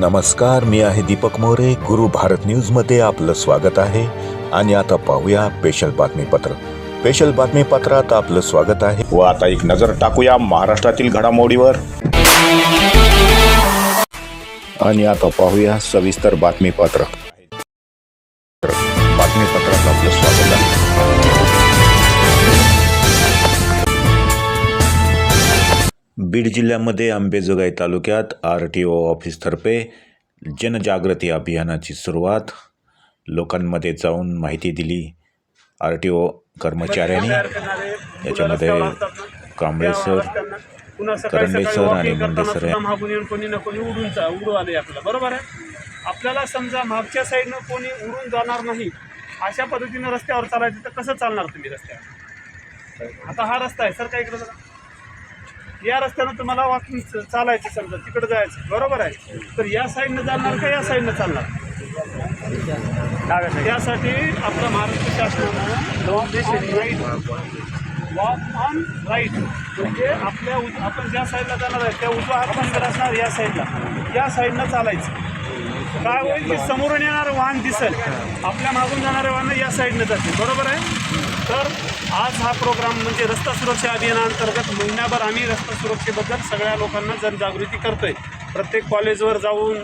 नमस्कार मी आहे दीपक मोरे. गुरु भारत न्यूजमध्ये आपलं स्वागत आहे. आणि आता पाहूया स्पेशल बातमीपत्र. स्पेशल बातमीपत्रात आपलं स्वागत आहे. व आता एक नजर टाकूया महाराष्ट्रातील घडामोडीवर. आणि आता पाहूया सविस्तर बातमीपत्र. बीड जिल्ह्यामध्ये अंबेजोगाई तालुक्यात आर टी ओ ऑफिसतर्फे जनजागृती अभियानाची सुरुवात. लोकांमध्ये जाऊन माहिती दिली आर टी ओ कर्मचाऱ्यांनी. याच्यामध्ये कांबळे सर करंडे सर आणि मुंडे सर आहे. मागून येऊन कोणी ना कोणी उडून जा उडू आले आपल्याला. बरोबर आहे? आपल्याला समजा मागच्या साईडनं कोणी उडून जाणार नाही अशा पद्धतीनं रस्त्यावर चालायचं तर कसं चालणार तुम्ही रस्त्यावर? आता हा रस्ता आहे सर काय इकडे बघा या रस्त्यानं तुम्हाला वाचून चालायचं समजा तिकडं जायचं. बरोबर आहे. तर या साईडनं चालणार का या साईडनं चालणार? त्यासाठी आपलं महाराष्ट्र शासनानं राईट वॉक ऑन राईट म्हणजे आपल्या आपण ज्या साईडला जाणार आहे त्या उजवा हात बंद असणार या साईडला या साईडनं चालायचं. काय होईल की समोरून येणारं वाहन दिसेल. आपल्या मागून जाणारे वाहन या साईडनं जाते बरोबर आहे? तर आज हा प्रोग्राम म्हणजे रस्ता सुरक्षा अभियानाअंतर्गत महिन्याभर आम्ही रस्ता सुरक्षेबद्दल सगळ्या लोकांना जनजागृती करतोय. प्रत्येक कॉलेजवर जाऊन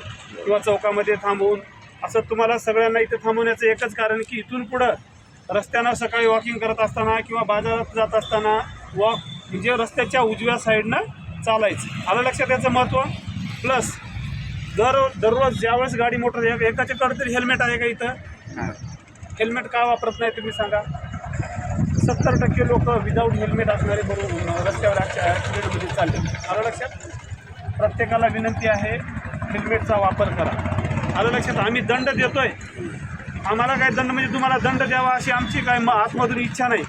किंवा चौकामध्ये थांबवून असं तुम्हाला सगळ्यांना इथे थांबवण्याचं एकच कारण की इथून पुढं रस्त्यानं सकाळी वॉकिंग करत असताना किंवा बाजारात जात असताना वॉक म्हणजे रस्त्याच्या उजव्या साईडनं चालायचं. आलं लक्षात याचं महत्त्व प्लस दर दररोज ज्यावेळेस गाडी मोटर एक- एकाच्याकडे तरी हेल्मेट आहे का इथं? हेल्मेट का वापरत नाही तुम्ही सांगा? सत्तर टक्के लोक विदाऊट हेल्मेट असणारे बरोबर रस्त्यावर ॲक्सिडेंटमध्ये चालले. आलं लक्षात? प्रत्येकाला विनंती आहे हेल्मेटचा वापर करा. आलं लक्षात? आम्ही दंड देतोय. आम्हाला काय दंड? म्हणजे तुम्हाला दंड द्यावा अशी आमची काय मग आतमधून इच्छा नाही.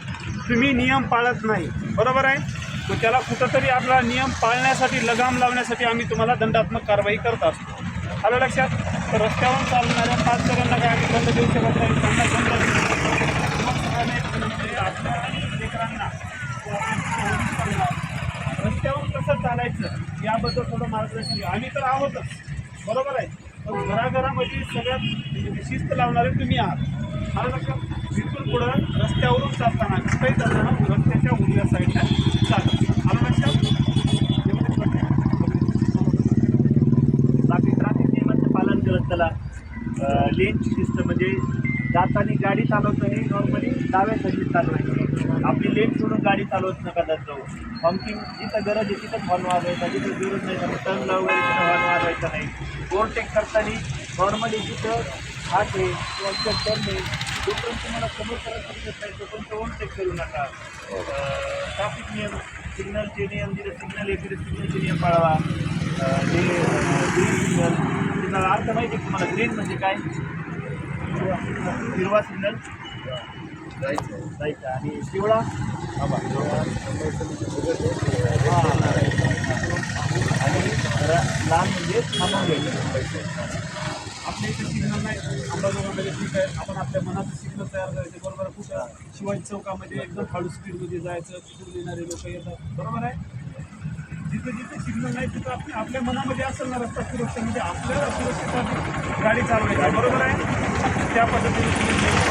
तुम्ही नियम पाळत नाही. बरोबर आहे? मग त्याला कुठंतरी आपला नियम पाळण्यासाठी लगाम लावण्यासाठी आम्ही तुम्हाला दंडात्मक कारवाई करत असतो. आलं लक्षात? तर रस्त्यावर चालणाऱ्या पाच जणांना काय आम्ही दंड देऊ शकत नाही? त्यांना दंड देऊ आपल्या लेकरांना रस्त्यावर कसं चालायचं याबद्दल थोडं मार्गदर्शन घ्या. आम्ही तर आहोतच. बरोबर आहे? पण घराघरामध्ये सगळ्यात म्हणजे शिस्त लावणारे तुम्ही आहात. मला लक्षात बिलकुल पुढं रस्त्यावरून चालताना कुठेही चालताना रस्त्याच्या उजव्या साईडला चालत आलं लक्षात? बाकी ट्रॅफिक नियमांचं पालन करत त्याला लेनची शिस्त म्हणजे जाताना गाडी चालवताना नॉर्मली डाव्या साईडने चालवायची आपली लेन सोडून गाडी चालवत नका जात जाऊ. हॉर्किंग जिथं गरज आहे तिथंच हॉर्न वाजवायचा जिथं गरज नाही तर टर्नला वगैरे तिथं हॉर्न वाजवायचा नाही. ओव्हरटेक करताना नॉर्मली जिथं हात आहे किंवा तिथं टर्न आहे जोपर्यंत तुम्हाला समोर करत नाही तोपर्यंत ओव्हरटेक करू नका. ट्रॅफिक नियम सिग्नलचे नियम जिथे सिग्नल आहे तिथे सिग्नलचे नियम पाळावा. जे ग्रीन सिग्नल सिग्नल अर्थ माहिती आहे तुम्हाला? ग्रीन म्हणजे काय? हिरवा सिग्नल जायचं जायचं आणि पिवळा? आणि लाल म्हणजे आपल्या इथे सिग्नल नाही. अंबाजोगामध्ये ठीक आहे. आपण आपल्या मनाचं सिग्नल तयार करायचं. बरोबर आहे. कुठं? शिवाजी चौकामध्ये एकदम हळू स्पीडमध्ये जायचं. तिथून येणारे लोक येतात. बरोबर आहे? जिथे जिथे सिग्नल नाही तिथं आपल्या आपल्या मनामध्ये असेल ना रस्ता सुरक्षा म्हणजे आपल्याला सुरक्षेसाठी गाडी चालवायची बरोबर आहे? त्या पद्धतीने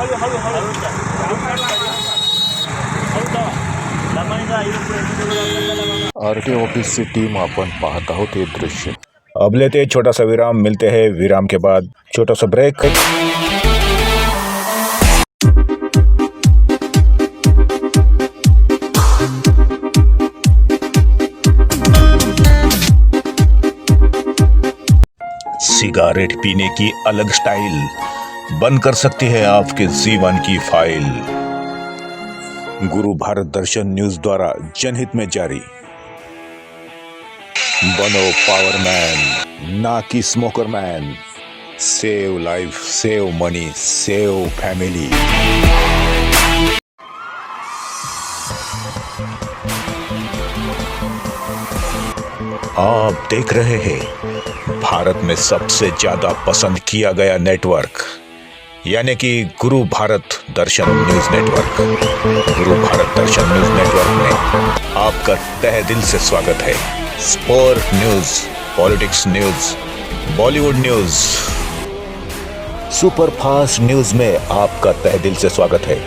हळू हळू हळू आर टी ऑफ़िस की टीम अपन पाहत आहोत हे दृश्य। अब लेते हैं छोटा सा विराम मिलते हैं विराम के बाद। छोटा सा ब्रेक। सिगारेट पीने की अलग स्टाइल। बंद कर सकती है आपके जीवन की फ़ाइल। गुरु भारत दर्शन न्यूज़ द्वारा जनहित में जारी। बनो पावर मैन, ना कि smoker man. Save life, save money, save family. आप देख रहे हैं, भारत में सबसे ज़्यादा पसंद किया गया नेटवर्क। यानी कि गुरु भारत दर्शन न्यूज़ नेटवर्क। गुरु भारत दर्शन न्यूज़ नेटवर्क में आपका तह दिल से स्वागत है। Sport news, politics news, Bollywood news. Super fast news में आपका तह दिल से स्वागत है।